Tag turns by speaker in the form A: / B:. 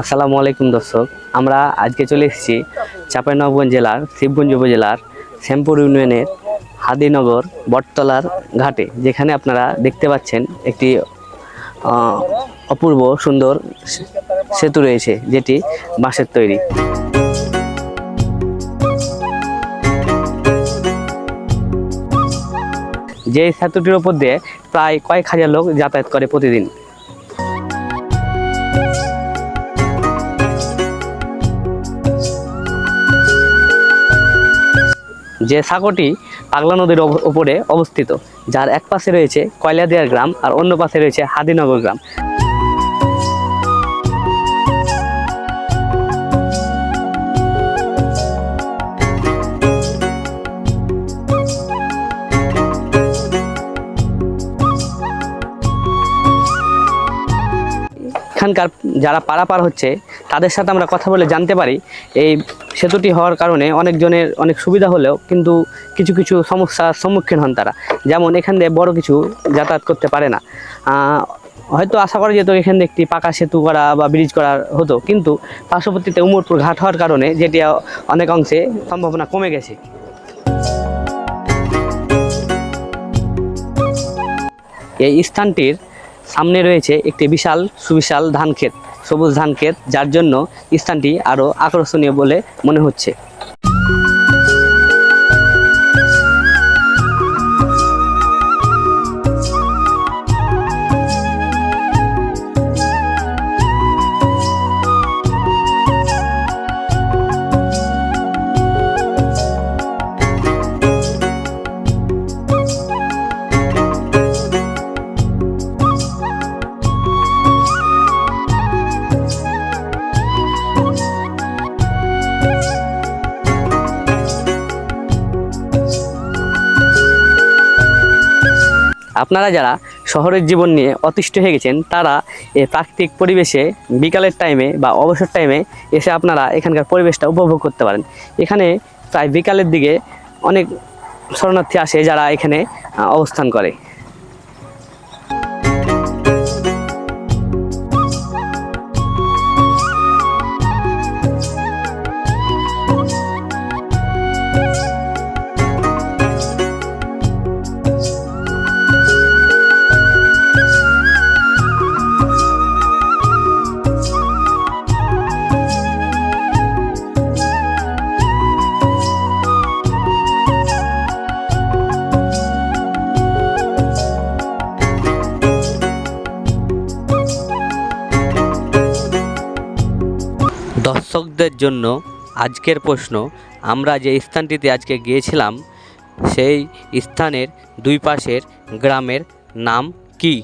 A: আসসালামু আলাইকুম দর্শক, আমরা আজকে চলে এসেছি চাঁপাইনবাবগঞ্জ জেলার, শিবগঞ্জ উপজেলার শ্যামপুর ইউনিয়নের হাদিনগর বটতলার ঘাটে, যেখানে আপনারা দেখতে পাচ্ছেন একটি অপূর্ব সুন্দর সেতু রয়েছে, যেটি বাঁশের তৈরি। যে সেতুটির উপর দিয়ে প্রায় কয়েক হাজার লোক যাতায়াত করে প্রতিদিন। যে সাঁকোটি পাগলা নদীর উপরে অবস্থিত, যার এক পাশে রয়েছে কয়লাদিয়ার গ্রাম আর অন্য পাশে রয়েছে হাদিনগর গ্রাম। এখানকার যারা পারাপার হচ্ছে, তাদের সাথে আমরা কথা বলে জানতে পারি। এই সেতুটি হওয়ার কারণে অনেকজনের অনেক সুবিধা হলেও কিন্তু কিছু কিছু সমস্যার সম্মুখীন হন তারা। যেমন এখান দিয়ে বড় কিছু যাতায়াত করতে পারে না। হয়তো আশা করা যেত এখান দিয়ে একটি পাকা সেতু করা বা ব্রিজ করা হতো, কিন্তু পার্শ্ববর্তীতে উমরপুর ঘাট হওয়ার কারণে যেটি অনেক অংশে সম্ভাবনা কমে গেছে। এই স্থানটির সামনে রয়েছে একটি বিশাল সুবিশাল ধান ক্ষেত সবুজ ধান ক্ষেত যার জন্য স্থানটি আরও আকর্ষণীয় বলে মনে হচ্ছে। আপনারা যারা শহরের জীবন নিয়ে অতিষ্ঠ হয়ে গেছেন, তারা এই প্রাকৃতিক পরিবেশে বিকালের টাইমে বা অবসর টাইমে এসে আপনারা এখানকার পরিবেশটা উপভোগ করতে পারেন। এখানে প্রায় বিকালের দিকে অনেক শরণার্থী আসে যারা এখানে অবস্থান করে। দর্শকদের জন্য আজকের প্রশ্ন, আমরা যে স্থানটিতে আজকে গিয়েছিলাম, সেই স্থানের দুই পাশের গ্রামের নাম কি?